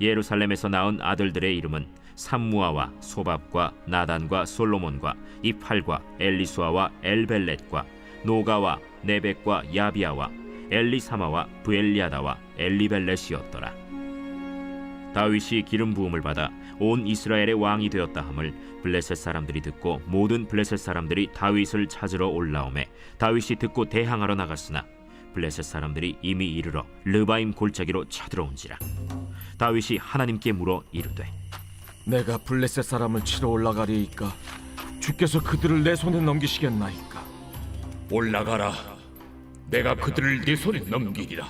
예루살렘에서 낳은 아들들의 이름은 삼무아와 소밥과 나단과 솔로몬과 이팔과 엘리수아와 엘벨렛과 노가와 네벡과 야비아와 엘리사마와 부엘리아다와 엘리벨렛이었더라. 다윗이 기름 부음을 받아 온 이스라엘의 왕이 되었다 함을 블레셋 사람들이 듣고 모든 블레셋 사람들이 다윗을 찾으러 올라오매 다윗이 듣고 대항하러 나갔으나 블레셋 사람들이 이미 이르러 르바임 골짜기로 쳐들어온지라 다윗이 하나님께 물어 이르되 내가 블레셋 사람을 치러 올라가리이까 주께서 그들을 내 손에 넘기시겠나이까 올라가라. 내가 그들을 네 손에 넘기리라.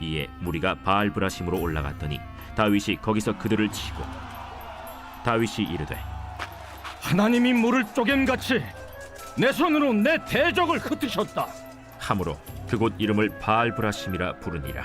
이에 무리가 바알 브라심으로 올라갔더니 다윗이 거기서 그들을 치고 다윗이 이르되 하나님이 물을 쪼개같이 내 손으로 내 대적을 흩으셨다 함으로 그곳 이름을 바알 브라심이라 부르니라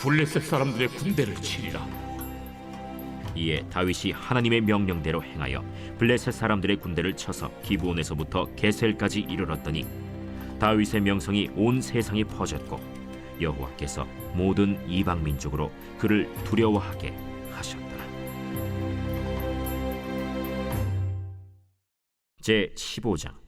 블레셋 사람들의 군대를 치리라. 이에 다윗이 하나님의 명령대로 행하여 블레셋 사람들의 군대를 쳐서 기브온에서부터 게셀까지 이르렀더니 다윗의 명성이 온 세상에 퍼졌고 여호와께서 모든 이방 민족으로 그를 두려워하게 하셨더라. 제 15장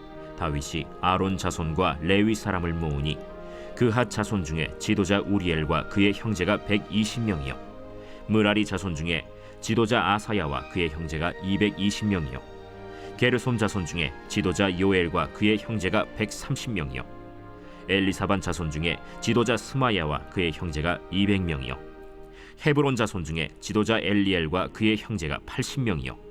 다윗이 아론 자손과 레위 사람을 모으니 그핫 자손 중에 지도자 우리엘과 그의 형제가 120명이요. 무라리 자손 중에 지도자 아사야와 그의 형제가 220명이요. 게르솜 자손 중에 지도자 요엘과 그의 형제가 130명이요. 엘리사반 자손 중에 지도자 스마야와 그의 형제가 200명이요. 헤브론 자손 중에 지도자 엘리엘과 그의 형제가 80명이요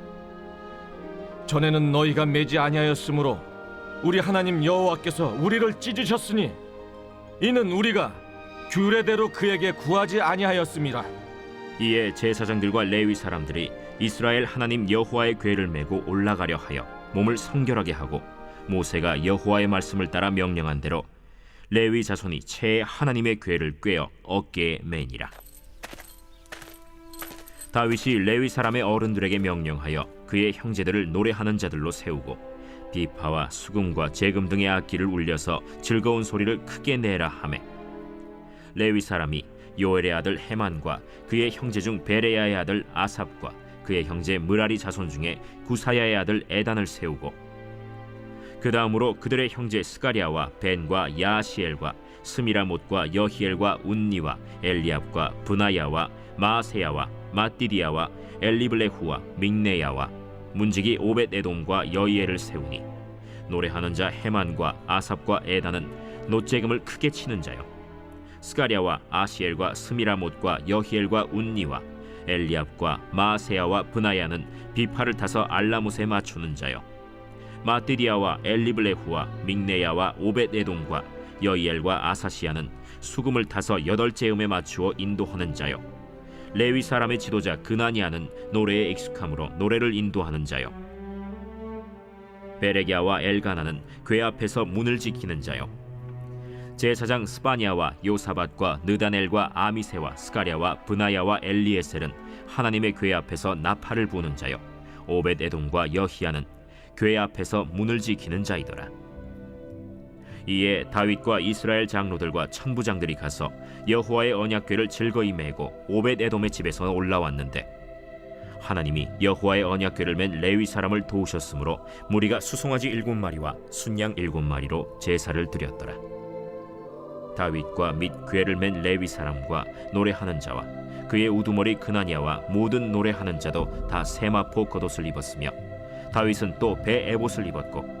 전에는 너희가 매지 아니하였으므로 우리 하나님 여호와께서 우리를 찢으셨으니 이는 우리가 규례대로 그에게 구하지 아니하였습니다. 이에 제사장들과 레위 사람들이 이스라엘 하나님 여호와의 궤를 메고 올라가려 하여 몸을 성결하게 하고 모세가 여호와의 말씀을 따라 명령한 대로 레위 자손이 채 하나님의 궤를 꿰어 어깨에 매니라 다윗이 레위 사람의 어른들에게 명령하여 그의 형제들을 노래하는 자들로 세우고 비파와 수금과 재금 등의 악기를 울려서 즐거운 소리를 크게 내라 하매 레위 사람이 요엘의 아들 헤만과 그의 형제 중 베레야의 아들 아삽과 그의 형제 무라리 자손 중에 구사야의 아들 에단을 세우고 그 다음으로 그들의 형제 스가리아와 벤과 야시엘과 스미라못과 여히엘과 운니와 엘리압과 분하야와 마세야와 마띠디아와 엘리블레후와 믹네야와 문지기 오벳 에돔과 여이엘을 세우니 노래하는 자 헤만과 아삽과 에단은 노재금을 크게 치는 자요. 스가랴와 아시엘과 스미라못과 여히엘과 운니와 엘리압과 마세야와 브나야는 비파를 타서 알라못에 맞추는 자요. 마띠디아와 엘리블레후와 믹네야와 오벳에돔과 여이엘과 아사시아는 수금을 타서 여덟째 음에 맞추어 인도하는 자요 레위 사람의 지도자 그나니아는 노래에 익숙함으로 노래를 인도하는 자요. 베레기아와 엘가나는 궤 앞에서 문을 지키는 자요. 제사장 스파니아와 요사밧과 느다넬과 아미세와 스가랴와 브나야와 엘리에셀은 하나님의 궤 앞에서 나팔을 부는 자요. 오벳 에돔과 여히야는 궤 앞에서 문을 지키는 자이더라 이에 다윗과 이스라엘 장로들과 천부장들이 가서 여호와의 언약궤를 즐거이 메고 오벳 에돔의 집에서 올라왔는데 하나님이 여호와의 언약궤를 맨 레위 사람을 도우셨으므로 무리가 수송아지 일곱 마리와 순양 일곱 마리로 제사를 드렸더라. 다윗과 및 궤를 맨 레위 사람과 노래하는 자와 그의 우두머리 그나니아와 모든 노래하는 자도 다 세마포 겉옷을 입었으며 다윗은 또 배 에봇을 입었고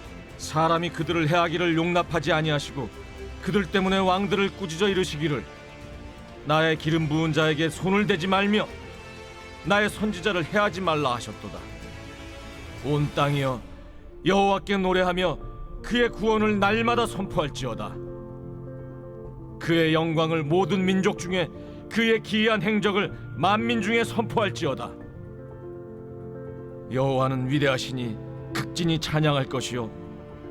사람이 그들을 해하기를 용납하지 아니하시고 그들 때문에 왕들을 꾸짖어 이르시기를 나의 기름 부은 자에게 손을 대지 말며 나의 선지자를 해하지 말라 하셨도다. 온 땅이여 여호와께 노래하며 그의 구원을 날마다 선포할지어다. 그의 영광을 모든 민족 중에 그의 기이한 행적을 만민 중에 선포할지어다. 여호와는 위대하시니 극진히 찬양할 것이요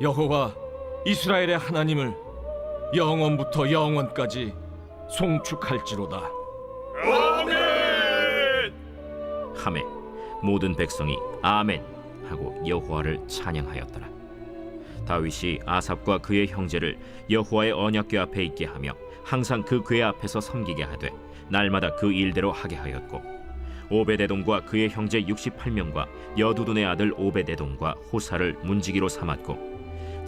여호와 이스라엘의 하나님을 영원부터 영원까지 송축할지로다 함에 모든 백성이 아멘 하고 여호와를 찬양하였더라. 다윗이 아삽과 그의 형제를 여호와의 언약궤 앞에 있게 하며 항상 그 궤 앞에서 섬기게 하되 날마다 그 일대로 하게 하였고 오베데돔과 그의 형제 68명과 여두둔의 아들 오베데돔과 호사를 문지기로 삼았고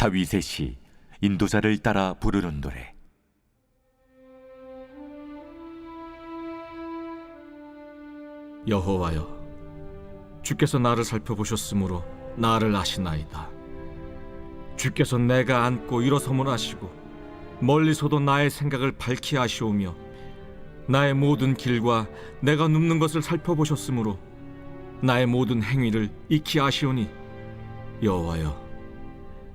다윗의 시 인도자를 따라 부르는 노래. 여호와여 주께서 나를 살펴보셨으므로 나를 아시나이다. 주께서 내가 앉고 일어섬을 아시고 멀리서도 나의 생각을 밝히 아시오며 나의 모든 길과 내가 눕는 것을 살펴보셨으므로 나의 모든 행위를 익히 아시오니 여호와여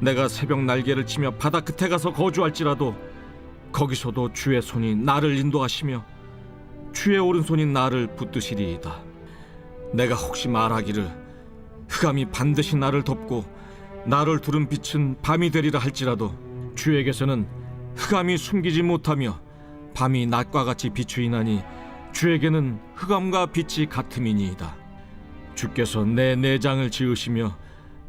내가 새벽 날개를 치며 바다 끝에 가서 거주할지라도 거기서도 주의 손이 나를 인도하시며 주의 오른손이 나를 붙드시리이다. 내가 혹시 말하기를 흑암이 반드시 나를 덮고 나를 두른 빛은 밤이 되리라 할지라도 주에게서는 흑암이 숨기지 못하며 밤이 낮과 같이 비추이나니 주에게는 흑암과 빛이 같음이니이다. 주께서 내 내장을 지으시며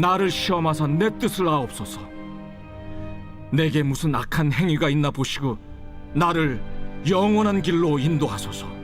나를 시험하사 내 뜻을 아옵소서. 내게 무슨 악한 행위가 있나 보시고 나를 영원한 길로 인도하소서